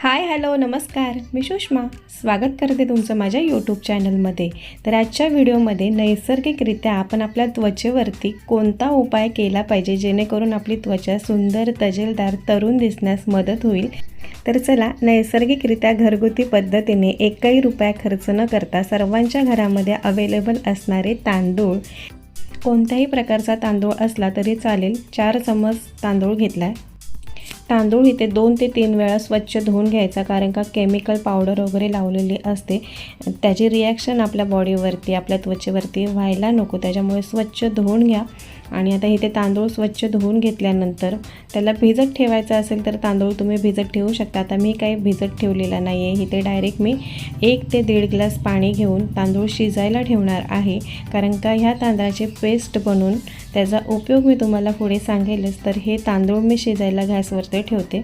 Hi hello नमस्कार. मी सुषमा. स्वागत करते तुमचं माझ्या यूट्यूब चॅनलमध्ये. तर आजच्या व्हिडिओमध्ये नैसर्गिकरित्या आपण आपल्या त्वचेवरती कोणता उपाय केला पाहिजे जेणेकरून आपली त्वचा सुंदर तजेलदार तरुण दिसण्यास मदत होईल? तर चला नैसर्गिकरित्या घरगुती पद्धतीने एकही रुपया खर्च न करता सर्वांच्या घरामध्ये अवेलेबल असणारे तांदूळ कोणत्याही प्रकारचा तांदूळ असला तरी चालेल. चार चमच तांदूळ घेतला आहे तांदूळ इथे दोन ते तीन वेळा स्वच्छ धुवून घ्यायचा कारण का केमिकल पावडर वगैरे लावलेली असते. त्याची रिॲक्शन आपल्या बॉडीवरती आपल्या त्वचेवरती व्हायला नको. त्याच्यामुळे स्वच्छ धुवून घ्या. आणि आता इथे तांदूळ स्वच्छ धुवून घेतल्यानंतर त्याला भिजत ठेवायचं असेल तर तांदूळ तुम्ही भिजत ठेवू शकता. आता मी काही भिजत ठेवलेला नाही आहे इथे डायरेक्ट मी एक ते दीड ग्लास पाणी घेऊन तांदूळ शिजायला ठेवणार आहे. कारण का ह्या तांदळाची पेस्ट बनवून त्याचा उपयोग मी तुम्हाला पुढे सांगेलच. तर हे तांदूळ मी शिजायला गॅसवरती ठेवते.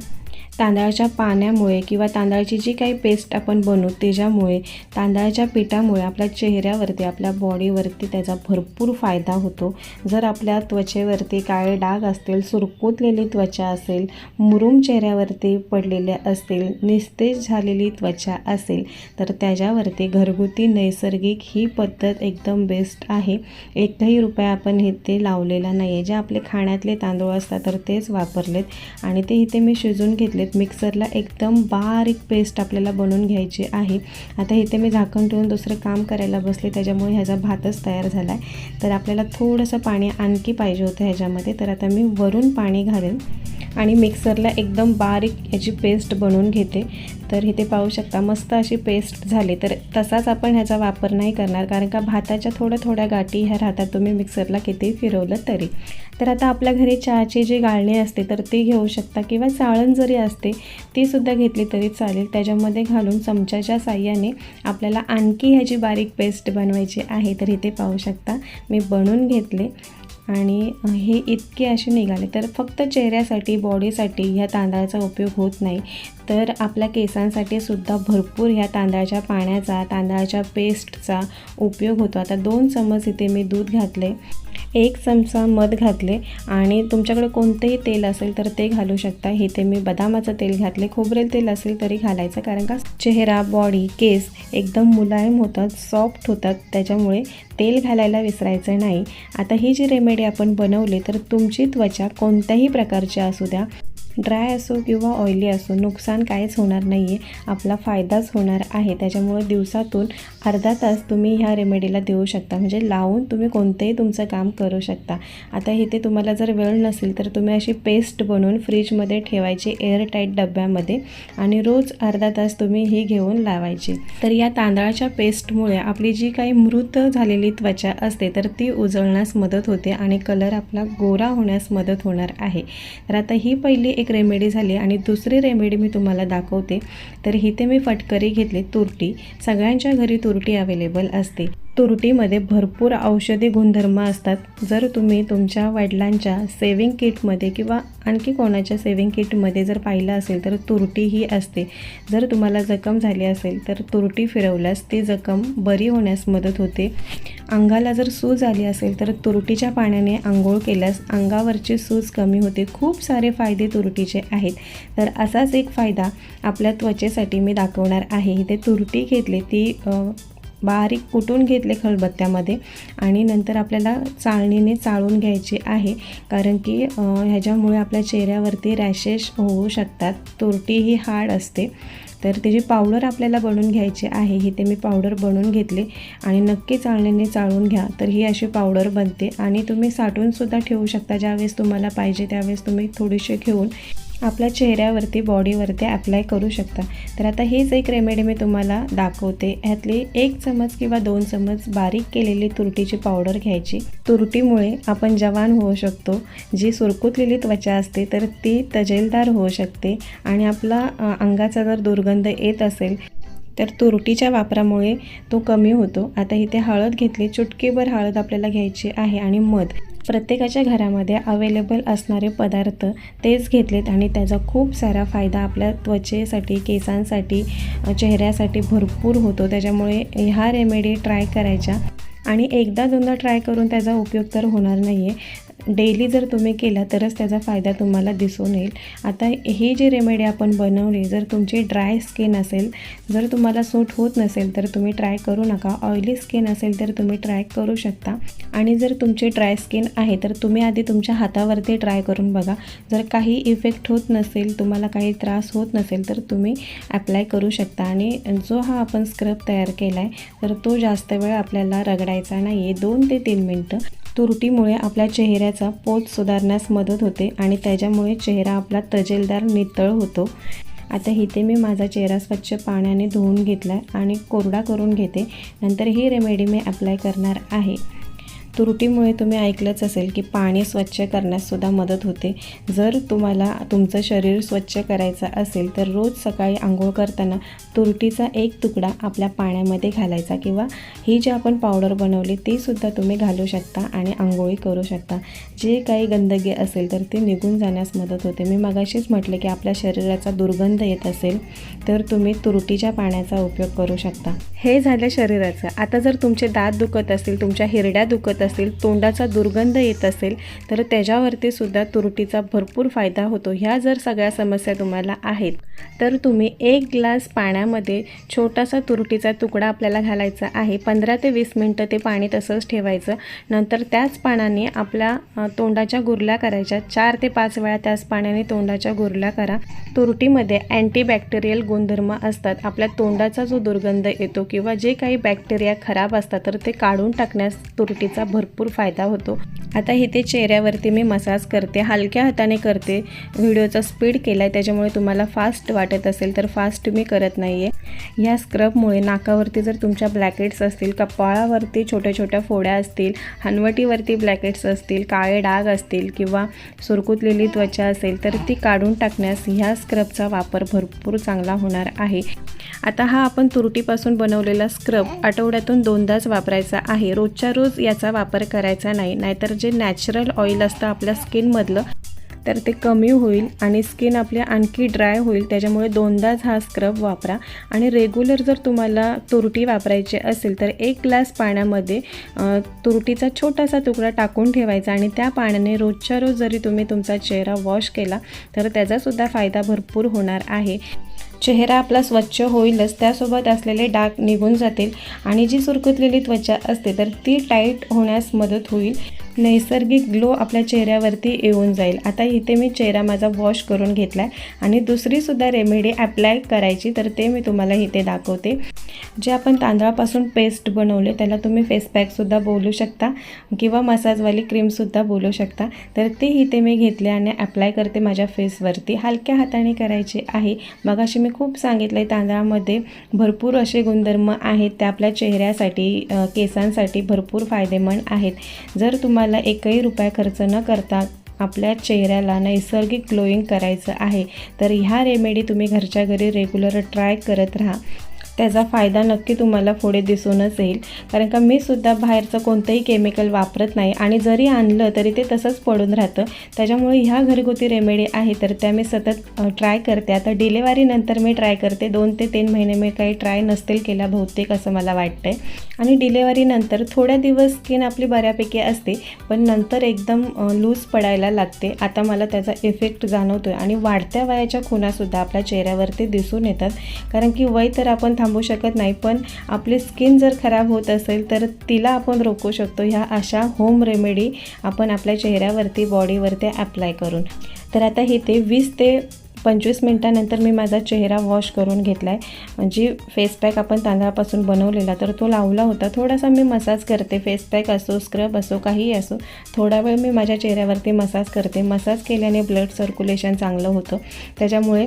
तांदळाच्या पाण्यामुळे किंवा तांदळाची जी काही पेस्ट आपण बनवू त्याच्यामुळे तांदळाच्या पिठामुळे आपल्या चेहऱ्यावरती आपल्या बॉडीवरती त्याचा भरपूर फायदा होतो. जर आपल्या त्वचेवरती काळे डाग असतील सुरकुतलेली त्वचा असेल मुरुम चेहऱ्यावरती पडलेले असतील निस्तेज झालेली त्वचा असेल तर त्याच्यावरती घरगुती नैसर्गिक ही पद्धत एकदम बेस्ट आहे. एकही रुपया आपण इथे लावलेला नाही आहे जे आपले खाण्यातले तांदूळ असतात तर तेच वापरलेत. आणि ते इथे मी शिजून घेतले मिक्सरला एकदम बारीक पेस्ट आपल्याला बनवून घ्यायची आहे. आता इथे मी झाकण ठेवून दुसरं काम करायला बसले. त्याच्यामुळे ह्याचा भातच तयार झाला आहे तर आपल्याला थोडंसं पाणी आणखी पाहिजे होतं ह्याच्यामध्ये. तर आता मी वरून पाणी घालेन. आणि मिक्सरला एकदम बारीक याची पेस्ट बनवून घेते. तर इथे पाहू शकता मस्त अशी पेस्ट झाली. तर तसाच आपण ह्याचा वापर नाही करणार कारण का भाताच्या थोड्या थोड्या गाठी ह्या राहतात तुम्ही मिक्सरला किती फिरवलं तरी. तर आता आपल्या घरी चहाची जी गाळणी असते तर ती घेऊ शकता किंवा चाळण जरी असते तीसुद्धा घेतली तरी चालेल. त्याच्यामध्ये घालून चमच्याच्या साह्याने आपल्याला आणखी ह्याची बारीक पेस्ट बनवायची आहे. तर इथे पाहू शकता मी बनवून घेतले. आणि हे इतके असे निघाले तर फक्त चेहऱ्यासाठी बॉडीसाठी ह्या तांदळाचा उपयोग होत नाही. तर आपल्या केसांसाठी सुद्धा भरपूर ह्या तांदळाच्या पाण्याचा तांदळाच्या पेस्टचा उपयोग होतो. आता दोन चमच इथे मी दूध घातले. एक चमचा मध घातले आणि तुमच्याकडे कोणतेही तेल असेल तर ते घालू शकता. इथे मी बदामाचं तेल घातले. खोबरेल तेल असेल तरी घालायचं कारण का चेहरा बॉडी केस एकदम मुलायम होतात सॉफ्ट होतात. त्याच्यामुळे तेल घालायला विसरायचं नाही. आता ही जी रेमेडी आपण बनवली तर तुमची त्वचा कोणत्याही प्रकारची असू द्या ड्राय असो किंवा ऑइली असो नुकसान काहीच होणार नाही आहे आपला फायदाच होणार आहे. त्याच्यामुळे दिवसातून अर्धा तास तुम्ही ह्या रेमेडीला देऊ शकता. म्हणजे लावून तुम्ही कोणतंही तुमचं काम करू शकता. आता इथे तुम्हाला जर वेळ नसेल तर तुम्ही अशी पेस्ट बनवून फ्रीजमध्ये ठेवायची एअरटाईट डब्यामध्ये आणि रोज अर्धा तास तुम्ही ही घेऊन लावायची. तर या तांदळाच्या पेस्टमुळे आपली जी काही मृत झालेली त्वचा असते तर ती उजळण्यास मदत होते आणि कलर आपला गोरा होण्यास मदत होणार आहे. तर आता ही पहिली एक रेमेडी झाली आणि दुसरी रेमेडी मी तुम्हाला दाखवते. तर इथे मी फटकरी घेतली तुरटी. सगळ्यांच्या घरी तुरटी अवेलेबल असते. तुरटीमध्ये भरपूर औषधी गुणधर्म असतात. जर तुम्ही तुमच्या वडिलांच्या सेविंग किटमध्ये किंवा आणखी कोणाच्या सेविंग किटमध्ये जर पाहिलं असेल तर तुरटी ही असते. जर तुम्हाला जखम झाली असेल तर तुरटी फिरवल्यास ती जखम बरी होण्यास मदत होते. अंगाला जर सूज आली असेल तर तुरटीच्या पाण्याने आंघोळ केल्यास अंगावरची सूज कमी होते. खूप सारे फायदे तुरटीचे आहेत. तर असाच एक फायदा आपल्या त्वचेसाठी मी दाखवणार आहे. इथे तुरटी घेतली ती बारीक कुटून घेतले खलबत्त्यामध्ये आणि नंतर आपल्याला चाळणीने चाळून घ्यायची आहे. कारण की ह्याच्यामुळे आपल्या चेहऱ्यावरती रॅशेस होऊ शकतात. तुरटी ही हाड असते. तर त्याची पावडर आपल्याला बनवून घ्यायची आहे. ही ते मी पावडर बनवून घेतली आणि नक्की चाळणीने चाळून घ्या. तर ही अशी पावडर बनते. आणि तुम्ही साठवूनसुद्धा ठेवू शकता. ज्यावेळेस तुम्हाला पाहिजे त्यावेळेस तुम्ही थोडीशी घेऊन आपल्या चेहऱ्यावरती बॉडीवरती अप्लाय करू शकता. तर आता हीच एक रेमेडी मी तुम्हाला दाखवते. ह्यातली एक चमच किंवा दोन चमच बारीक केलेली तुरटीची पावडर घ्यायची. तुरटीमुळे आपण जवान होऊ शकतो. जी सुरकुतलेली त्वचा असते तर ती तजेलदार होऊ शकते. आणि आपला अंगाचा जर दुर्गंध येत असेल तर तुरटीच्या वापरामुळे तो कमी होतो. आता इथे हळद घेतली. चुटकीभर हळद आपल्याला घ्यायची आहे आणि मध. प्रत्येकाच्या घरामध्ये अवेलेबल असणारे पदार्थ तेच घेतलेत आणि त्याचा खूप सारा फायदा आपल्या त्वचेसाठी केसांसाठी चेहऱ्यासाठी भरपूर होतो. त्याच्यामुळे ह्या रेमेडी ट्राय करायच्या. आणि एकदा दोनदा ट्राय करून त्याचा उपयोग तर होणार नाही आहे डेली जर तुम्ही केला तरच त्याचा फायदा तुम्हाला दिसून येईल. आता ही जी रेमेडी आपण बनवली जर तुमची ड्राय स्किन असेल जर तुम्हाला सूट होत नसेल तर तुम्ही ट्राय करू नका. ऑइली स्किन असेल तर तुम्ही ट्राय करू शकता. आणि जर तुमची ड्राय स्किन आहे तर तुम्ही आधी तुमच्या हातावरती ट्राय करून बघा. जर काही इफेक्ट होत नसेल तुम्हाला काही त्रास होत नसेल तर तुम्ही ॲप्लाय करू शकता. आणि जो हा आपण स्क्रब तयार केला आहे तर तो जास्त वेळ आपल्याला रगडायचा नाही आहे दोन ते तीन मिनटं. तुरटीमुळे आपल्या चेहऱ्याचा पोत सुधारण्यास मदत होते आणि त्याच्यामुळे चेहरा आपला तजेलदार नितळ होतो. आता इथे मी माझा चेहरा स्वच्छ पाण्याने धुवून घेतला आहे आणि कोरडा करून घेते. नंतर ही रेमेडी मी अप्लाय करणार आहे. तुरटीमुळे तुम्ही ऐकलंच असेल की पाणी स्वच्छ करण्याससुद्धा मदत होते. जर तुम्हाला तुमचं शरीर स्वच्छ करायचं असेल तर रोज सकाळी आंघोळ करताना तुरटीचा एक तुकडा आपल्या पाण्यामध्ये घालायचा किंवा ही जी आपण पावडर बनवली तीसुद्धा तुम्ही घालू शकता आणि आंघोळी करू शकता. जे काही गंदगी असेल तर ती निघून जाण्यास मदत होते. मी मगाशीच म्हटले की आपल्या शरीराचा दुर्गंध येत असेल तर तुम्ही तुरटीच्या पाण्याचा उपयोग करू शकता. हे झालं शरीराचं. आता जर तुमचे दात दुखत असतील तुमच्या हिरड्या दुखत असेल तोंडाचा दुर्गंध येत असेल तर त्याच्यावरती सुद्धा तुरटीचा भरपूर फायदा होतो. ह्या जर सगळ्या समस्या तुम्हाला आहेत तर तुम्ही एक ग्लास पाण्यामध्ये छोटासा तुरटीचा तुकडा आपल्याला घालायचा आहे. पंधरा ते वीस मिनटं ते पाणी तसंच ठेवायचं. नंतर त्याच पाण्याने आपल्या तोंडाच्या गुरल्या करायच्या. चार ते पाच वेळा त्याच पाण्याने तोंडाच्या गुरल्या करा. तुरटीमध्ये अँटीबॅक्टेरियल गुणधर्म असतात. आपल्या तोंडाचा जो दुर्गंध येतो किंवा जे काही बॅक्टेरिया खराब असतात तर ते काढून टाकण्यास तुरटीचा भरपूर फायदा होतो. आता इथे चेहऱ्यावरती मी मसाज करते हलक्या हाताने करते. व्हिडिओचा स्पीड केला आहे त्याच्यामुळे तुम्हाला फास्ट वाटत असेल तर फास्ट मी करत नाही आहे ह्या स्क्रबमुळे नाकावरती जर तुमच्या ब्लॅकेट्स असतील कपाळावरती छोट्या छोट्या फोड्या असतील हनवटीवरती ब्लॅकेट्स असतील काळे डाग असतील किंवा सुरकुतलेली त्वचा असेल तर ती काढून टाकण्यास ह्या स्क्रबचा वापर भरपूर चांगला होणार आहे. आता हा आपण तुरटीपासून बनवलेला स्क्रब आठवड्यातून दोनदाच वापरायचा आहे. रोजच्या रोज याचा वापर करायचा नाही नाहीतर जे नॅचरल ऑइल असतं आपल्या स्किनमधलं तर ते कमी होईल आणि स्किन आपली आणखी ड्राय होईल. त्याच्यामुळे दोनदाच हा स्क्रब वापरा. आणि रेग्युलर जर तुम्हाला तुरटी वापरायची असेल तर एक ग्लास पाण्यामध्ये तुरटीचा छोटासा तुकडा टाकून ठेवायचा आणि त्या पाण्याने रोजच्या रोज जरी तुम्ही तुमचा चेहरा वॉश केला तर त्याचासुद्धा फायदा भरपूर होणार आहे. चेहरा आपला स्वच्छ होईलच त्यासोबत असलेले डाग निघून जातील आणि जी सुरकुतलेली त्वचा असते तर ती टाईट होण्यास मदत होईल. नैसर्गिक ग्लो आपल्या चेहऱ्यावरती येऊन जाईल. आता इथे मी चेहरा माझा वॉश करून घेतला आहे आणि दुसरीसुद्धा रेमेडी ॲप्लाय करायची तर ते मी तुम्हाला इथे दाखवते. जे आपण तांदळापासून पेस्ट बनवले त्याला तुम्ही फेस पॅकसुद्धा बोलू शकता किंवा मसाजवाली क्रीमसुद्धा बोलू शकता. तर ते इथे मी घेतले आणि ॲप्लाय करते माझ्या फेसवरती हलक्या हाताने करायचे आहे. मग अशी मी खूप सांगितलं आहे तांदळामध्ये भरपूर असे गुणधर्म आहेत. ते आपल्या चेहऱ्यासाठी केसांसाठी भरपूर फायदेमंद आहेत. जर तुम्हाला तुम्हाला एकही रुपया खर्च न करता आपल्या चेहऱ्याला नैसर्गिक ग्लोईंग करायचं आहे तर ह्या रेमेडी तुम्ही घरच्या घरी रेग्युलर ट्राय करत राहा. त्याचा फायदा नक्की तुम्हाला पुढे दिसूनच येईल. कारण का मी सुद्धा बाहेरचं कोणतंही केमिकल वापरत नाही आणि जरी आणलं तरी ते तसंच पडून राहतं. त्याच्यामुळे ह्या घरगुती रेमेडी आहे तर त्या मी सतत ट्राय करते. आता डिलेवरीनंतर मी ट्राय करते. दोन ते तीन महिने मी काही ट्राय नसतील केला बहुतेक असं मला वाटतं आहे आणि डिलेवरीनंतर थोड्या दिवस स्किन आपली बऱ्यापैकी असते पण नंतर एकदम लूज पडायला लागते. आता मला त्याचा इफेक्ट जाणवतो आहे आणि वाढत्या वयाच्या खुणासुद्धा आपल्या चेहऱ्यावरती दिसून येतात. कारण की वय तर आपण थांब शकत नाही पण आपली स्किन जर खराब होत असेल तर तिला आपण रोखू शकतो. ह्या अशा होम रेमेडी आपण आपल्या चेहऱ्यावरती बॉडीवरती ॲप्लाय करून. तर आता हे ते वीस ते पंचवीस मिनटानंतर मी माझा चेहरा वॉश करून घेतला आहे म्हणजे फेस पॅक आपण तांदळापासून बनवलेला तर तो लावला होता. थोडासा मी मसाज करते. फेस पॅक असो स्क्रब असो काहीही असो थोडा वेळ मी माझ्या चेहऱ्यावरती मसाज करते. मसाज केल्याने ब्लड सर्क्युलेशन चांगलं होतं. त्याच्यामुळे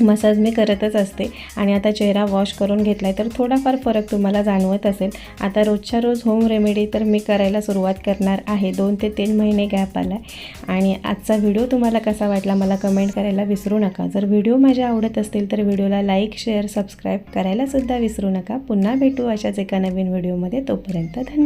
मसाज मी करतच असते. आणि आता चेहरा वॉश करून घेतला आहे तर थोडाफार फरक तुम्हाला जाणवत असेल. आता रोजच्या रोज होम रेमेडी तर मी करायला सुरुवात करणार आहे. दोन ते तीन महिने गॅप आला आहे आणि आजचा व्हिडिओ तुम्हाला कसा वाटला मला कमेंट करायला विसरू नका. जर व्हिडिओ माझ्या आवडत असतील तर व्हिडिओला लाईक शेअर सबस्क्राईब करायलासुद्धा विसरू नका. पुन्हा भेटू अशाच एका नवीन व्हिडिओमध्ये. तोपर्यंत धन्यवाद.